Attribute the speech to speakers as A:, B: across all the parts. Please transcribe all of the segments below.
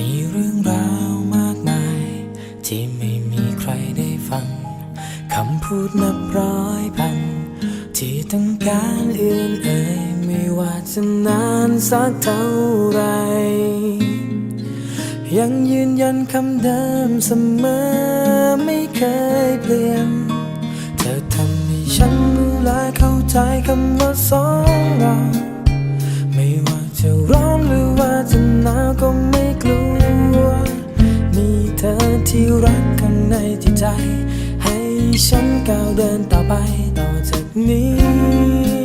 A: มีเรื่องราวมากมาย ที่ไม่มีใครได้ฟัง คำพูดนับร้อยพัน ที่ต้องการเอื่นเอ่ยไม่ว่าจะนานสักเท่าไร ยังยืนยันคำเดิมเสมอไม่เคยเปลี่ยน เธอทำให้ฉันรู้และเข้าใจคำว่าสองเรา ที่รักข้างในที่ใจ ให้ฉันก้าวเดินต่อไปต่อจากนี้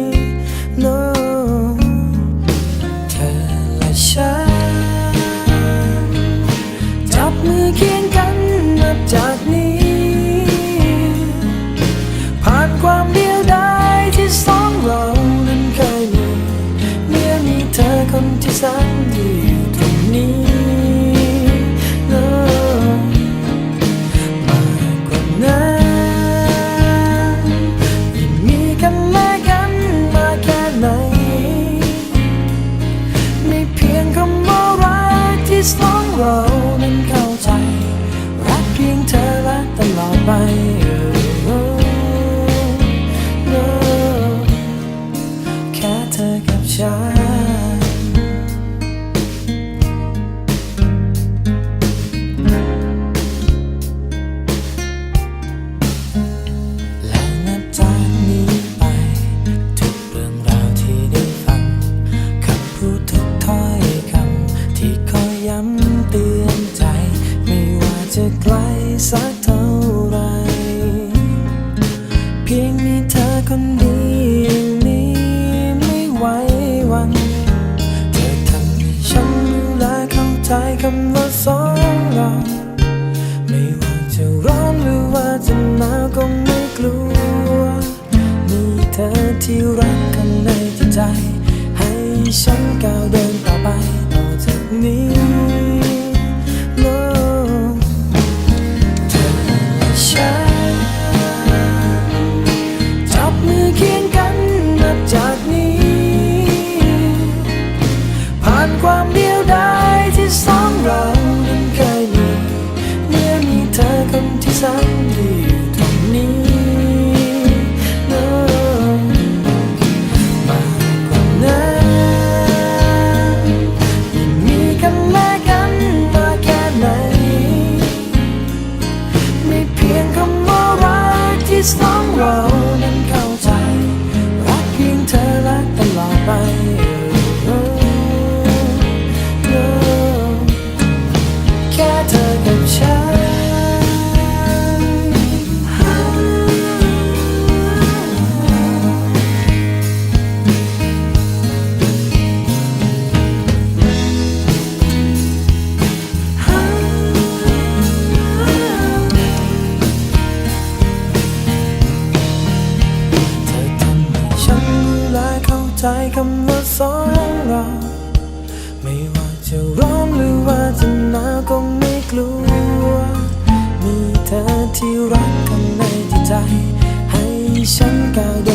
A: จะไกลสักเท่าไร เพียงมีเธอคนเดียวนี้ไม่ไหววัน เธอทำให้ฉันรู้และเข้าใจคำว่าสองเราไม่ว่าจะร้อนหรือว่าจะหนาวก็ไม่กลัว มีเธอที่รักกันในจิตใจ ให้ฉันก้าวเดินต่อไป ค คำว่าสองเรา ไม่ว่าจะร้อนหรือว่าจะหนาวก็ไม่กลัว มีเธอที่รักกันในที่ใจ ให้ฉันก้าวเดิน